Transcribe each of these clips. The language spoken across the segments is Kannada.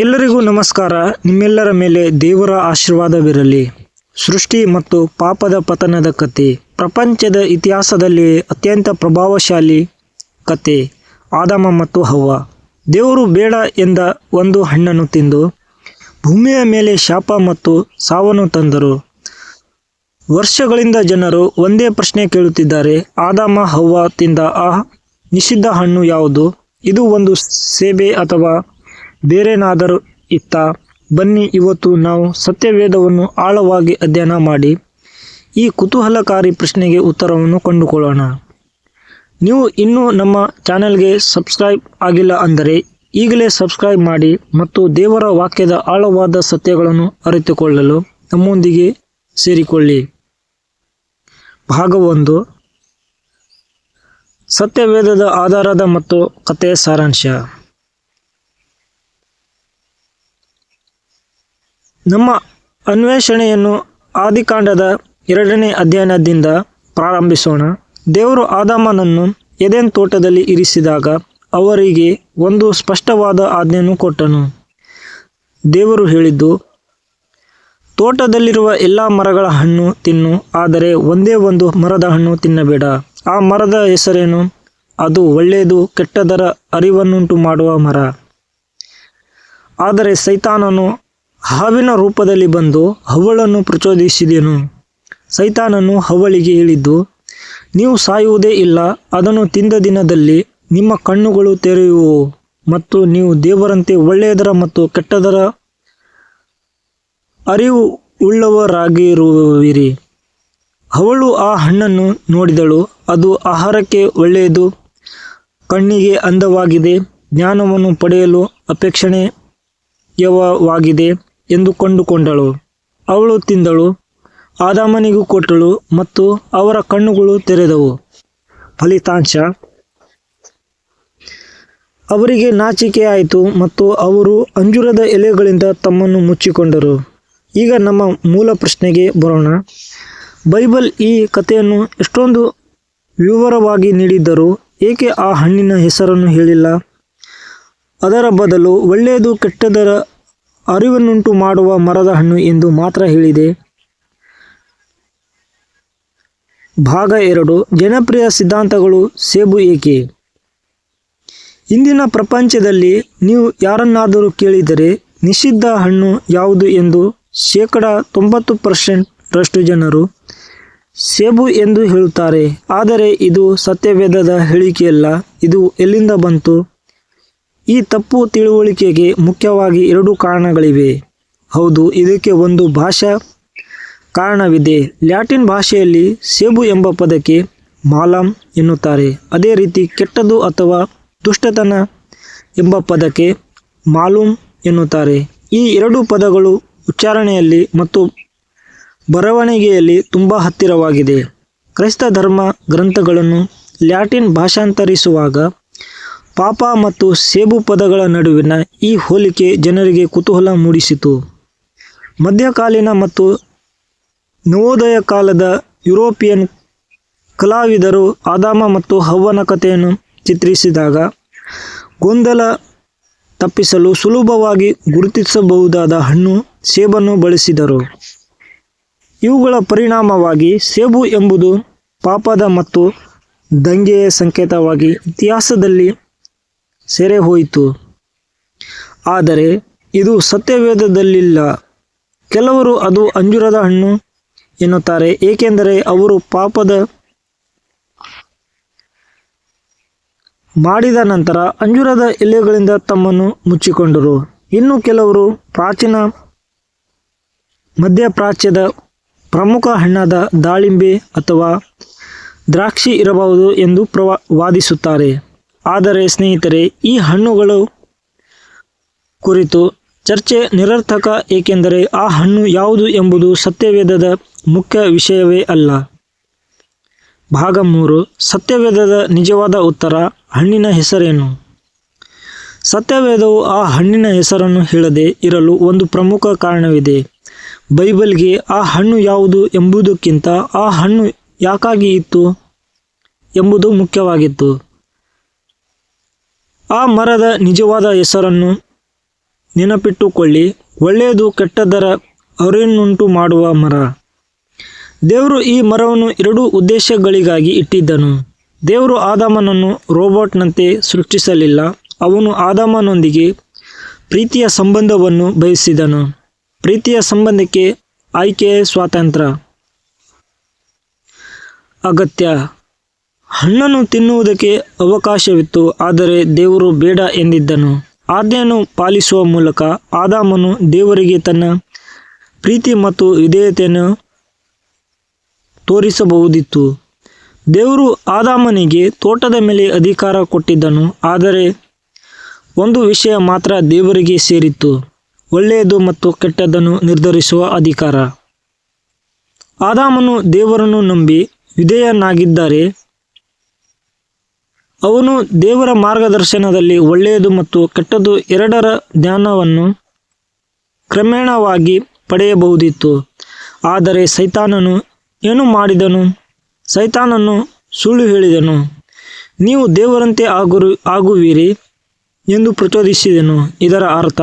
ಎಲ್ಲರಿಗೂ ನಮಸ್ಕಾರ. ನಿಮ್ಮೆಲ್ಲರ ಮೇಲೆ ದೇವರ ಆಶೀರ್ವಾದವಿರಲಿ. ಸೃಷ್ಟಿ ಮತ್ತು ಪಾಪದ ಪತನದ ಕತೆ ಪ್ರಪಂಚದ ಇತಿಹಾಸದಲ್ಲಿ ಅತ್ಯಂತ ಪ್ರಭಾವಶಾಲಿ ಕತೆ ಆದಾಮ ಮತ್ತು ಹವ್ವ. ದೇವರು ಬೇಡ ಎಂದ ಒಂದು ಹಣ್ಣನ್ನು ತಿಂದು ಭೂಮಿಯ ಮೇಲೆ ಶಾಪ ಮತ್ತು ಸಾವನ್ನು ತಂದರು. ವರ್ಷಗಳಿಂದ ಜನರು ಒಂದೇ ಪ್ರಶ್ನೆ ಕೇಳುತ್ತಿದ್ದಾರೆ. ಆದಾಮ, ಹವ್ವ ತಿಂದ ಆ ನಿಷಿದ್ಧ ಹಣ್ಣು ಯಾವುದು? ಇದು ಒಂದು ಸೇಬೆ ಅಥವಾ ಬೇರೇನಾದರೂ ಇತ್ತ? ಬನ್ನಿ, ಇವತ್ತು ನಾವು ಸತ್ಯವೇದವನ್ನು ಆಳವಾಗಿ ಅಧ್ಯಯನ ಮಾಡಿ ಈ ಕುತೂಹಲಕಾರಿ ಪ್ರಶ್ನೆಗೆ ಉತ್ತರವನ್ನು ಕಂಡುಕೊಳ್ಳೋಣ. ನೀವು ಇನ್ನೂ ನಮ್ಮ ಚಾನೆಲ್ಗೆ ಸಬ್ಸ್ಕ್ರೈಬ್ ಆಗಿಲ್ಲ ಅಂದರೆ ಈಗಲೇ ಸಬ್ಸ್ಕ್ರೈಬ್ ಮಾಡಿ ಮತ್ತು ದೇವರ ವಾಕ್ಯದ ಆಳವಾದ ಸತ್ಯಗಳನ್ನು ಅರಿತುಕೊಳ್ಳಲು ನಮ್ಮೊಂದಿಗೆ ಸೇರಿಕೊಳ್ಳಿ. ಭಾಗವೊಂದು ಸತ್ಯವೇದದ ಆಧಾರದ ಮತ್ತು ಕಥೆಯ ಸಾರಾಂಶ. ನಮ್ಮ ಅನ್ವೇಷಣೆಯನ್ನು ಆದಿಕಾಂಡದ ಎರಡನೇ ಅಧ್ಯಯನದಿಂದ ಪ್ರಾರಂಭಿಸೋಣ. ದೇವರು ಆದಾಮನನ್ನು ಎದೆನ್ ತೋಟದಲ್ಲಿ ಇರಿಸಿದಾಗ ಅವರಿಗೆ ಒಂದು ಸ್ಪಷ್ಟವಾದ ಆಜ್ಞೆಯನ್ನು ಕೊಟ್ಟನು. ದೇವರು ಹೇಳಿದ್ದು, ತೋಟದಲ್ಲಿರುವ ಎಲ್ಲ ಮರಗಳ ಹಣ್ಣು ತಿನ್ನು, ಆದರೆ ಒಂದೇ ಒಂದು ಮರದ ಹಣ್ಣು ತಿನ್ನಬೇಡ. ಆ ಮರದ ಹೆಸರೇನು? ಅದು ಒಳ್ಳೆಯದು, ಕೆಟ್ಟದರ ಅರಿವನ್ನುಂಟು ಮಾಡುವ ಮರ. ಆದರೆ ಸೈತಾನನು ಹಾವಿನ ರೂಪದಲ್ಲಿ ಬಂದು ಹವ್ವಳನ್ನು ಪ್ರಚೋದಿಸಿದೆನು. ಸೈತಾನನು ಹವ್ವಳಿಗೆ ಹೇಳಿದ್ದು, ನೀವು ಸಾಯುವುದೇ ಇಲ್ಲ, ಅದನ್ನು ತಿಂದ ದಿನದಲ್ಲಿ ನಿಮ್ಮ ಕಣ್ಣುಗಳು ತೆರೆಯುವು ಮತ್ತು ನೀವು ದೇವರಂತೆ ಒಳ್ಳೆಯದರ ಮತ್ತು ಕೆಟ್ಟದರ ಅರಿವು ಉಳ್ಳವರಾಗಿರುವಿರಿ ಅವಳು ಆ ಹಣ್ಣನ್ನು ನೋಡಿದಳು, ಅದು ಆಹಾರಕ್ಕೆ ಒಳ್ಳೆಯದು, ಕಣ್ಣಿಗೆ ಅಂದವಾಗಿದೆ, ಜ್ಞಾನವನ್ನು ಪಡೆಯಲು ಅಪೇಕ್ಷಣೀಯವಾಗಿದೆ. ಎಂದು ಕಂಡುಕೊಂಡಳು. ಅವಳು ತಿಂದಳು. ಆದಾಮನಿಗೂ ಕೊಟ್ಟಳು ಮತ್ತು ಅವರ ಕಣ್ಣುಗಳು ತೆರೆದವು. ಫಲಿತಾಂಶ. ಅವರಿಗೆ ನಾಚಿಕೆಯಾಯಿತು ಮತ್ತು ಅವರು ಅಂಜೂರದ ಎಲೆಗಳಿಂದ ತಮ್ಮನ್ನು ಮುಚ್ಚಿಕೊಂಡರು. ಈಗ ನಮ್ಮ ಮೂಲ ಪ್ರಶ್ನೆಗೆ ಬರೋಣ. ಬೈಬಲ್ ಈ ಕಥೆಯನ್ನು ಎಷ್ಟೊಂದು ವಿವರವಾಗಿ ನೀಡಿದ್ದರೂ ಏಕೆ ಆ ಹಣ್ಣಿನ ಹೆಸರನ್ನು ಹೇಳಿಲ್ಲ? ಅದರ ಬದಲು ಒಳ್ಳೆಯದು ಕೆಟ್ಟದರ ಅರಿವನ್ನುಂಟು ಮಾಡುವ ಮರದ ಹಣ್ಣು ಎಂದು ಮಾತ್ರ ಹೇಳಿದೆ. ಭಾಗ ಎರಡು. ಜನಪ್ರಿಯ ಸಿದ್ಧಾಂತಗಳು ಸೇಬು ಏಕೆ? ಇಂದಿನ ಪ್ರಪಂಚದಲ್ಲಿ ನೀವು ಯಾರನ್ನಾದರೂ ಕೇಳಿದರೆ ನಿಷಿದ್ಧ ಹಣ್ಣು ಯಾವುದು ಎಂದು ಶೇಕಡ ತೊಂಬತ್ತು ಪರ್ಸೆಂಟ್ರಷ್ಟು ಜನರು ಸೇಬು ಎಂದು ಹೇಳುತ್ತಾರೆ. ಆದರೆ ಇದು ಸತ್ಯವೇದದ ಹೇಳಿಕೆಯಲ್ಲ. ಇದು ಎಲ್ಲಿಂದ ಬಂತು? ಈ ತಪ್ಪು ತಿಳುವಳಿಕೆಗೆ ಮುಖ್ಯವಾಗಿ ಎರಡು ಕಾರಣಗಳಿವೆ. ಹೌದು, ಇದಕ್ಕೆ ಒಂದು ಭಾಷಾ ಕಾರಣವಿದೆ. ಲ್ಯಾಟಿನ್ ಭಾಷೆಯಲ್ಲಿ ಸೇಬು ಎಂಬ ಪದಕ್ಕೆ ಮಾಲಾಮ್ ಎನ್ನುತ್ತಾರೆ. ಅದೇ ರೀತಿ ಕೆಟ್ಟದು ಅಥವಾ ದುಷ್ಟತನ ಎಂಬ ಪದಕ್ಕೆ ಮಾಲೂಮ್ ಎನ್ನುತ್ತಾರೆ. ಈ ಎರಡು ಪದಗಳು ಉಚ್ಚಾರಣೆಯಲ್ಲಿ ಮತ್ತು ಬರವಣಿಗೆಯಲ್ಲಿ ತುಂಬ ಹತ್ತಿರವಾಗಿದೆ. ಕ್ರೈಸ್ತ ಧರ್ಮ ಗ್ರಂಥಗಳನ್ನು ಲ್ಯಾಟಿನ್ ಭಾಷಾಂತರಿಸುವಾಗ ಪಾಪ ಮತ್ತು ಸೇಬು ಪದಗಳ ನಡುವಿನ ಈ ಹೋಲಿಕೆ ಜನರಿಗೆ ಕುತೂಹಲ ಮೂಡಿಸಿತು. ಮಧ್ಯಕಾಲೀನ ಮತ್ತು ನವೋದಯ ಕಾಲದ ಯುರೋಪಿಯನ್ ಕಲಾವಿದರು ಆದಾಮ ಮತ್ತು ಹವ್ವನ ಕಥೆಯನ್ನು ಚಿತ್ರಿಸಿದಾಗ ಗೊಂದಲ ತಪ್ಪಿಸಲು ಸುಲಭವಾಗಿ ಗುರುತಿಸಬಹುದಾದ ಹಣ್ಣು ಸೇಬನ್ನು ಬಳಸಿದರು. ಇವುಗಳ ಪರಿಣಾಮವಾಗಿ ಸೇಬು ಎಂಬುದು ಪಾಪದ ಮತ್ತು ದಂಗೆಯ ಸಂಕೇತವಾಗಿ ಇತಿಹಾಸದಲ್ಲಿ ಸೆರೆ ಹೋಯಿತು. ಆದರೆ ಇದು ಸತ್ಯವೇದದಲ್ಲಿಲ್ಲ. ಕೆಲವರು ಅದು ಅಂಜೂರದ ಹಣ್ಣು ಎನ್ನುತ್ತಾರೆ, ಏಕೆಂದರೆ ಅವರು ಪಾಪದ ಮಾಡಿದ ನಂತರ ಅಂಜೂರದ ಎಲೆಗಳಿಂದ ತಮ್ಮನ್ನು ಮುಚ್ಚಿಕೊಂಡರು. ಇನ್ನು ಕೆಲವರು ಪ್ರಾಚೀನ ಮಧ್ಯಪ್ರಾಚ್ಯದ ಪ್ರಮುಖ ಹಣ್ಣಾದ ದಾಳಿಂಬೆ ಅಥವಾ ದ್ರಾಕ್ಷಿ ಇರಬಹುದು ಎಂದು ಪ್ರವಾ, ವಾದಿಸುತ್ತಾರೆ. ಆದರೆ ಸ್ನೇಹಿತರೆ, ಈ ಹಣ್ಣುಗಳು ಕುರಿತು ಚರ್ಚೆ ನಿರರ್ಥಕ, ಏಕೆಂದರೆ ಆ ಹಣ್ಣು ಯಾವುದು ಎಂಬುದು ಸತ್ಯವೇದದ ಮುಖ್ಯ ವಿಷಯವೇ ಅಲ್ಲ. ಭಾಗ ಮೂರು, ಸತ್ಯವೇದದ ನಿಜವಾದ ಉತ್ತರ, ಹಣ್ಣಿನ ಹೆಸರೇನು? ಸತ್ಯವೇದವು ಆ ಹಣ್ಣಿನ ಹೆಸರನ್ನು ಹೇಳದೆ ಇರಲು ಒಂದು ಪ್ರಮುಖ ಕಾರಣವಿದೆ. ಬೈಬಲ್ಗೆ ಆ ಹಣ್ಣು ಯಾವುದು ಎಂಬುದಕ್ಕಿಂತ ಆ ಹಣ್ಣು ಯಾಕಾಗಿ ಇತ್ತು ಎಂಬುದು ಮುಖ್ಯವಾಗಿತ್ತು. ಆ ಮರದ ನಿಜವಾದ ಹೆಸರನ್ನು ನೆನಪಿಟ್ಟುಕೊಳ್ಳಿ. ಒಳ್ಳೆಯದು ಕೆಟ್ಟದರ ಅವರನ್ನುಂಟು ಮಾಡುವ ಮರ. ದೇವರು ಈ ಮರವನ್ನು ಎರಡು ಉದ್ದೇಶಗಳಿಗಾಗಿ ಇಟ್ಟಿದ್ದನು. ದೇವರು ಆದಾಮನನ್ನು ರೋಬೋಟ್ನಂತೆ ಸೃಷ್ಟಿಸಲಿಲ್ಲ. ಅವನು ಆದಾಮನೊಂದಿಗೆ ಪ್ರೀತಿಯ ಸಂಬಂಧವನ್ನು ಬಯಸಿದನು. ಪ್ರೀತಿಯ ಸಂಬಂಧಕ್ಕೆ ಆಯ್ಕೆಯ ಸ್ವಾತಂತ್ರ್ಯ. ಅಗತ್ಯ. ಹಣ್ಣನ್ನು ತಿನ್ನುವುದಕ್ಕೆ ಅವಕಾಶವಿತ್ತು, ಆದರೆ ದೇವರು ಬೇಡ ಎಂದಿದ್ದನು. ಆಜ್ಞೆಯನ್ನು ಪಾಲಿಸುವ ಮೂಲಕ ಆದಾಮನು ದೇವರಿಗೆ ತನ್ನ ಪ್ರೀತಿ ಮತ್ತು ವಿಧೇಯತೆಯನ್ನು ತೋರಿಸಬಹುದಿತ್ತು. ದೇವರು ಆದಾಮನಿಗೆ ತೋಟದ ಮೇಲೆ ಅಧಿಕಾರ ಕೊಟ್ಟಿದ್ದನು, ಆದರೆ ಒಂದು ವಿಷಯ ಮಾತ್ರ ದೇವರಿಗೆ ಸೇರಿತ್ತು, ಒಳ್ಳೆಯದು ಮತ್ತು ಕೆಟ್ಟದ್ದನ್ನು ನಿರ್ಧರಿಸುವ ಅಧಿಕಾರ. ಆದಾಮನು ದೇವರನ್ನು ನಂಬಿ ವಿಧೇಯನಾಗಿದ್ದರೆ ಅವನು ದೇವರ ಮಾರ್ಗದರ್ಶನದಲ್ಲಿ ಒಳ್ಳೆಯದು ಮತ್ತು ಕೆಟ್ಟದ್ದು ಎರಡರ ಜ್ಞಾನವನ್ನು ಕ್ರಮೇಣವಾಗಿ ಪಡೆಯಬಹುದಿತ್ತು. ಆದರೆ ಸೈತಾನನು ಏನು ಮಾಡಿದನು? ಸೈತಾನನು ಸುಳ್ಳು ಹೇಳಿದನು, ನೀವು ದೇವರಂತೆ ಆಗುರು, ಆಗುವಿರಿ ಎಂದು ಪ್ರಚೋದಿಸಿದನು. ಇದರ ಅರ್ಥ,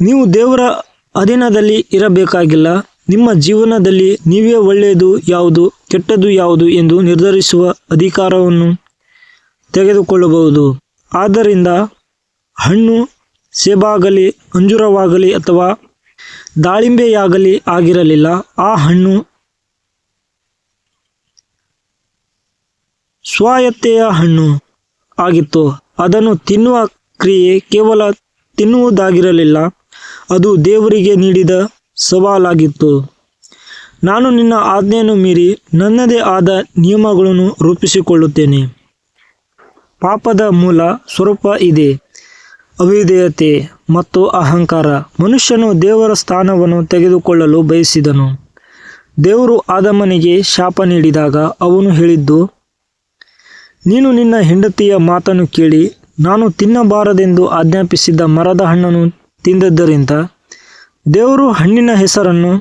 ನೀವು ದೇವರ ಅಧೀನದಲ್ಲಿ ಇರಬೇಕಾಗಿಲ್ಲ, ನಿಮ್ಮ ಜೀವನದಲ್ಲಿ ನೀವೇ ಒಳ್ಳೆಯದು ಯಾವುದು, ಕೆಟ್ಟದ್ದು ಯಾವುದು ಎಂದು ನಿರ್ಧರಿಸುವ ಅಧಿಕಾರವನ್ನು ತೆಗೆದುಕೊಳ್ಳಬಹುದು. ಆದ್ದರಿಂದ ಹಣ್ಣು ಸೇಬಾಗಲಿ, ಅಂಜೂರವಾಗಲಿ ಅಥವಾ ದಾಳಿಂಬೆಯಾಗಲಿ ಆಗಿರಲಿಲ್ಲ. ಆ ಹಣ್ಣು ಸ್ವಾಯತ್ತೆಯ ಹಣ್ಣು ಆಗಿತ್ತು. ಅದನ್ನು ತಿನ್ನುವ ಕ್ರಿಯೆ ಕೇವಲ ತಿನ್ನುವುದಾಗಿರಲಿಲ್ಲ. ಅದು ದೇವರಿಗೆ ನೀಡಿದ ಸವಾಲಾಗಿತ್ತು. ನಾನು ನಿನ್ನ ಆಜ್ಞೆಯನ್ನು ಮೀರಿ ನನ್ನದೇ ಆದ ನಿಯಮಗಳನ್ನು ರೂಪಿಸಿಕೊಳ್ಳುತ್ತೇನೆ. ಪಾಪದ ಮೂಲ ಸ್ವರೂಪ ಇದೆ. ಅವಿಧೇಯತೆ ಮತ್ತು ಅಹಂಕಾರ ಮನುಷ್ಯನು ದೇವರ ಸ್ಥಾನವನ್ನು ತೆಗೆದುಕೊಳ್ಳಲು ಬಯಸಿದನು. ದೇವರು ಆದಮನಿಗೆ ಶಾಪ ನೀಡಿದಾಗ ಅವನು ಹೇಳಿದ್ದು, ನೀನು ನಿನ್ನ ಹೆಂಡತಿಯ ಮಾತನ್ನು ಕೇಳಿ, ನಾನು ತಿನ್ನಬಾರದೆಂದು ಆಜ್ಞಾಪಿಸಿದ್ದ ಮರದ ಹಣ್ಣನ್ನು ತಿಂದದ್ದರಿಂದ ದೇವರು ಹಣ್ಣಿನ ಹೆಸರನ್ನು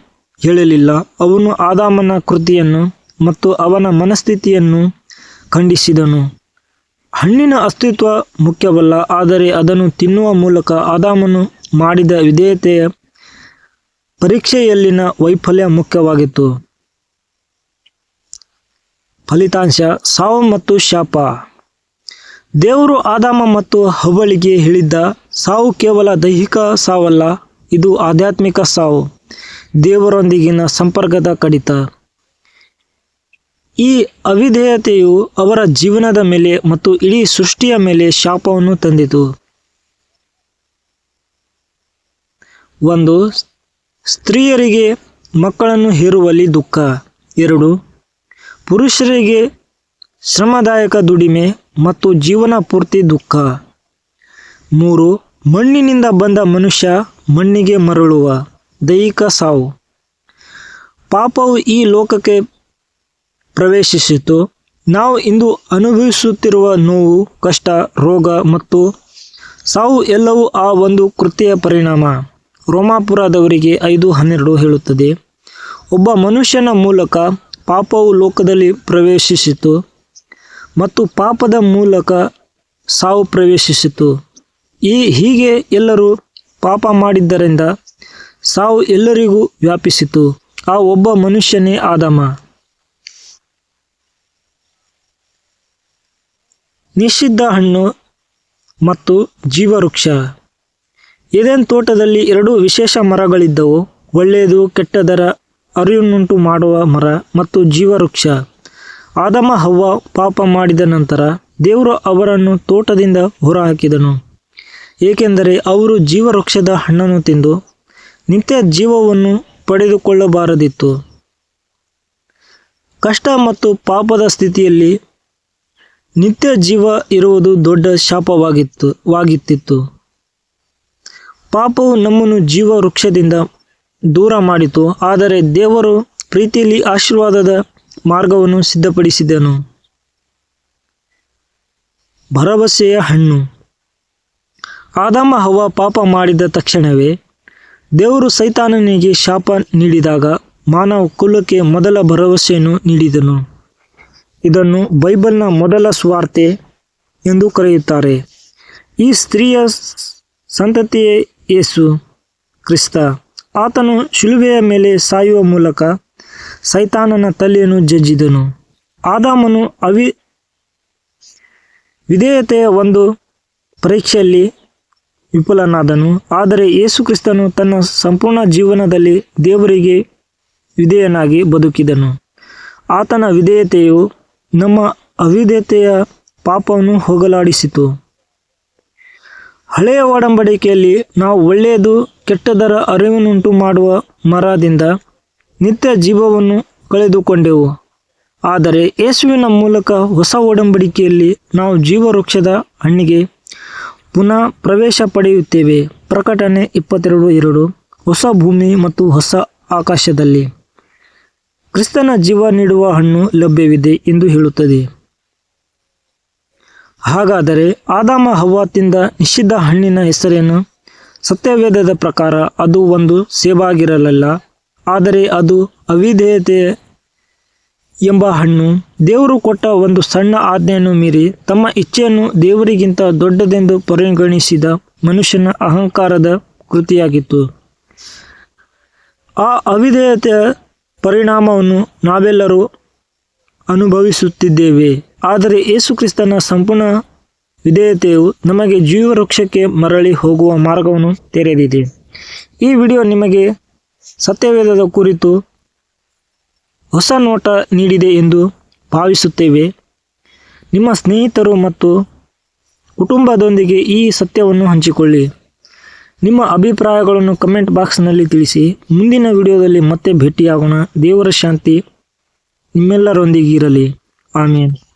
ಹೇಳಲಿಲ್ಲ. ಅವನು ಆದಾಮನ ಕೃತಿಯನ್ನು ಮತ್ತು ಅವನ ಮನಸ್ಥಿತಿಯನ್ನು ಖಂಡಿಸಿದನು. ಹಣ್ಣಿನ ಅಸ್ತಿತ್ವ ಮುಖ್ಯವಲ್ಲ, ಆದರೆ ಅದನ್ನು ತಿನ್ನುವ ಮೂಲಕ ಆದಾಮನು ಮಾಡಿದ ವಿಧೇಯತೆಯ ಪರೀಕ್ಷೆಯಲ್ಲಿನ ವೈಫಲ್ಯ ಮುಖ್ಯವಾಗಿತ್ತು. ಫಲಿತಾಂಶ, ಸಾವು ಮತ್ತು ಶಾಪ. ದೇವರು ಆದಾಮ ಮತ್ತು ಹವಳಿಗೆ ಹೇಳಿದ್ದ ಸಾವು ಕೇವಲ ದೈಹಿಕ ಸಾವಲ್ಲ, ಇದು ಆಧ್ಯಾತ್ಮಿಕ ಸಾವು. ದೇವರೊಂದಿಗಿನ ಸಂಪರ್ಕದ ಕಡಿತ. ಈ ಅವಿಧೇಯತೆಯು ಅವರ ಜೀವನದ ಮೇಲೆ ಮತ್ತು ಇಡೀ ಸೃಷ್ಟಿಯ ಮೇಲೆ ಶಾಪವನ್ನು ತಂದಿತು. ಒಂದು, ಸ್ತ್ರೀಯರಿಗೆ ಮಕ್ಕಳನ್ನು ಹೇರುವಲ್ಲಿ ದುಃಖ. ಎರಡು, ಪುರುಷರಿಗೆ ಶ್ರಮದಾಯಕ ದುಡಿಮೆ ಮತ್ತು ಜೀವನ ಪೂರ್ತಿ ದುಃಖ. ಮೂರು, ಮಣ್ಣಿನಿಂದ ಬಂದ ಮನುಷ್ಯ ಮಣ್ಣಿಗೆ ಮರಳುವ ದೈಹಿಕ ಸಾವು. ಪಾಪವು ಈ ಲೋಕಕ್ಕೆ ಪ್ರವೇಶಿಸಿತು. ನಾವು ಇಂದು ಅನುಭವಿಸುತ್ತಿರುವ ನೋವು, ಕಷ್ಟ, ರೋಗ ಮತ್ತು ಸಾವು ಎಲ್ಲವೂ ಆ ಒಂದು ಕೃತಿಯ ಪರಿಣಾಮ. ರೋಮಾಪುರದವರಿಗೆ ಐದು ಹನ್ನೆರಡು ಹೇಳುತ್ತದೆ. ಒಬ್ಬ ಮನುಷ್ಯನ ಮೂಲಕ ಪಾಪವು ಲೋಕದಲ್ಲಿ ಪ್ರವೇಶಿಸಿತು ಮತ್ತು ಪಾಪದ ಮೂಲಕ ಸಾವು ಪ್ರವೇಶಿಸಿತು. ಈ ಹೀಗೆ ಎಲ್ಲರೂ ಪಾಪ ಮಾಡಿದ್ದರಿಂದ ಸಾವು ಎಲ್ಲರಿಗೂ ವ್ಯಾಪಿಸಿತು. ಆ ಒಬ್ಬ ಮನುಷ್ಯನೇ ಆದಮ. ನಿಷಿದ್ಧ ಹಣ್ಣು ಮತ್ತು ಜೀವವೃಕ್ಷ. ಏದೇನ್ ತೋಟದಲ್ಲಿ ಎರಡು ವಿಶೇಷ ಮರಗಳಿದ್ದವು. ಒಳ್ಳೆಯದು, ಕೆಟ್ಟದರ ಅರಿವನ್ನುಂಟು ಮಾಡುವ ಮರ ಮತ್ತು ಜೀವವೃಕ್ಷ. ಆದಮ ಹವ್ವ ಪಾಪ ಮಾಡಿದ ನಂತರ ದೇವರು ಅವರನ್ನು ತೋಟದಿಂದ ಹೊರಹಾಕಿದನು. ಏಕೆಂದರೆ ಅವರು ಜೀವವೃಕ್ಷದ ಹಣ್ಣನ್ನು ತಿಂದು ನಿತ್ಯ ಜೀವವನ್ನು ಪಡೆದುಕೊಳ್ಳಬಾರದಿತ್ತು. ಕಷ್ಟ ಮತ್ತು ಪಾಪದ ಸ್ಥಿತಿಯಲ್ಲಿ ನಿತ್ಯ ಜೀವ ಇರುವುದು ದೊಡ್ಡ ಶಾಪವಾಗಿತ್ತು, ವಾಗಿತ್ತಿತ್ತು. ಪಾಪವು ನಮ್ಮನ್ನು ಜೀವ ವೃಕ್ಷದಿಂದ ದೂರ ಮಾಡಿತು, ಆದರೆ ದೇವರು ಪ್ರೀತಿಯಲ್ಲಿ ಆಶೀರ್ವಾದದ ಮಾರ್ಗವನ್ನು ಸಿದ್ಧಪಡಿಸಿದನು. ಭರವಸೆಯ ಹಣ್ಣು. ಆದಾಮ ಹವ ಪಾಪ ಮಾಡಿದ ತಕ್ಷಣವೇ ದೇವರು ಸೈತಾನನಿಗೆ ಶಾಪ ನೀಡಿದಾಗ ಮಾನವ ಕುಲಕ್ಕೆ ಮೊದಲ ಭರವಸೆಯನ್ನು ನೀಡಿದನು. ಇದನ್ನು ಬೈಬಲ್ನ ಮೊದಲ ಸ್ವಾರ್ತೆ ಎಂದು ಕರೆಯುತ್ತಾರೆ. ಈ ಸ್ತ್ರೀಯ ಸಂತತಿಯೇ ಯೇಸು ಕ್ರಿಸ್ತ. ಆತನು ಶಿಲುಬೆಯ ಮೇಲೆ ಸಾಯುವ ಮೂಲಕ ಸೈತಾನನ ತಲೆಯನ್ನು ಜಜ್ಜಿದನು. ಆದಾಮನು ಅವಿ ವಿಧೇಯತೆಯ ಒಂದು ಪರೀಕ್ಷೆಯಲ್ಲಿ ವಿಫುಲನಾದನು. ಆದರೆ ಯೇಸು ಕ್ರಿಸ್ತನು ತನ್ನ ಸಂಪೂರ್ಣ ಜೀವನದಲ್ಲಿ ದೇವರಿಗೆ ವಿಧೇಯನಾಗಿ ಬದುಕಿದನು. ಆತನ ವಿಧೇಯತೆಯು ನಮ್ಮ ಅವಿಧೇಯತೆಯ ಪಾಪವನ್ನು ಹೋಗಲಾಡಿಸಿತು. ಹಳೆಯ ಒಡಂಬಡಿಕೆಯಲ್ಲಿ ನಾವು ಒಳ್ಳೆಯದು ಕೆಟ್ಟದರ ಅರಿವನ್ನುಂಟು ಮಾಡುವ ಮರದಿಂದ ನಿತ್ಯ ಜೀವವನ್ನು ಕಳೆದುಕೊಂಡೆವು. ಆದರೆ ಯೇಸುವಿನ ಮೂಲಕ ಹೊಸ ಒಡಂಬಡಿಕೆಯಲ್ಲಿ ನಾವು ಜೀವವೃಕ್ಷದ ಹಣ್ಣಿಗೆ ಪುನಃ ಪ್ರವೇಶ ಪಡೆಯುತ್ತೇವೆ. ಪ್ರಕಟಣೆ ಇಪ್ಪತ್ತೆರಡು, ಎರಡು. ಹೊಸ ಭೂಮಿ ಮತ್ತು ಹೊಸ ಆಕಾಶದಲ್ಲಿ. ಕ್ರಿಸ್ತನ ಜೀವ ನೀಡುವ ಹಣ್ಣು ಲಭ್ಯವಿದೆ ಎಂದು ಹೇಳುತ್ತದೆ. ಹಾಗಾದರೆ ಆದಾಮ ಹವ್ವ ತಿಂದ ನಿಷಿದ್ಧ ಹಣ್ಣಿನ ಹೆಸರೇನು? ಸತ್ಯವೇದದ ಪ್ರಕಾರ ಅದು ಒಂದು ಸೇವಾಗಿರಲಿಲ್ಲ ಆದರೆ ಅದು ಅವಿಧೇಯತೆ ಎಂಬ ಹಣ್ಣು. ದೇವರು ಕೊಟ್ಟ ಒಂದು ಸಣ್ಣ ಆಜ್ಞೆಯನ್ನು ಮೀರಿ ತಮ್ಮ ಇಚ್ಛೆಯನ್ನು ದೇವರಿಗಿಂತ ದೊಡ್ಡದೆಂದು ಪರಿಗಣಿಸಿದ ಮನುಷ್ಯನ ಅಹಂಕಾರದ ಕೃತಿಯಾಗಿತ್ತು. ಆ ಅವಿಧೇಯತೆಯ ಪರಿಣಾಮವನ್ನು ನಾವೆಲ್ಲರೂ ಅನುಭವಿಸುತ್ತಿದ್ದೇವೆ. ಆದರೆ ಯೇಸುಕ್ರಿಸ್ತನ ಸಂಪೂರ್ಣ ವಿಧೇಯತೆಯು ನಮಗೆ ಜೀವವೃಕ್ಷಕ್ಕೆ ಮರಳಿ ಹೋಗುವ ಮಾರ್ಗವನ್ನು ತೆರೆದಿದೆ. ಈ ವಿಡಿಯೋ ನಿಮಗೆ ಸತ್ಯವೇದದ ಕುರಿತು ಹೊಸ ನೋಟ ನೀಡಿದೆ ಎಂದು ಭಾವಿಸುತ್ತೇವೆ. ನಿಮ್ಮ ಸ್ನೇಹಿತರು ಮತ್ತು ಕುಟುಂಬದೊಂದಿಗೆ ಈ ಸತ್ಯವನ್ನು ಹಂಚಿಕೊಳ್ಳಿ. ನಿಮ್ಮ ಅಭಿಪ್ರಾಯಗಳನ್ನು ಕಮೆಂಟ್ ಬಾಕ್ಸ್ನಲ್ಲಿ ತಿಳಿಸಿ. ಮುಂದಿನ ವಿಡಿಯೋದಲ್ಲಿ ಮತ್ತೆ ಭೇಟಿಯಾಗೋಣ. ದೇವರ ಶಾಂತಿ ನಿಮ್ಮೆಲ್ಲರೊಂದಿಗಿರಲಿ ಆಮೇಲೆ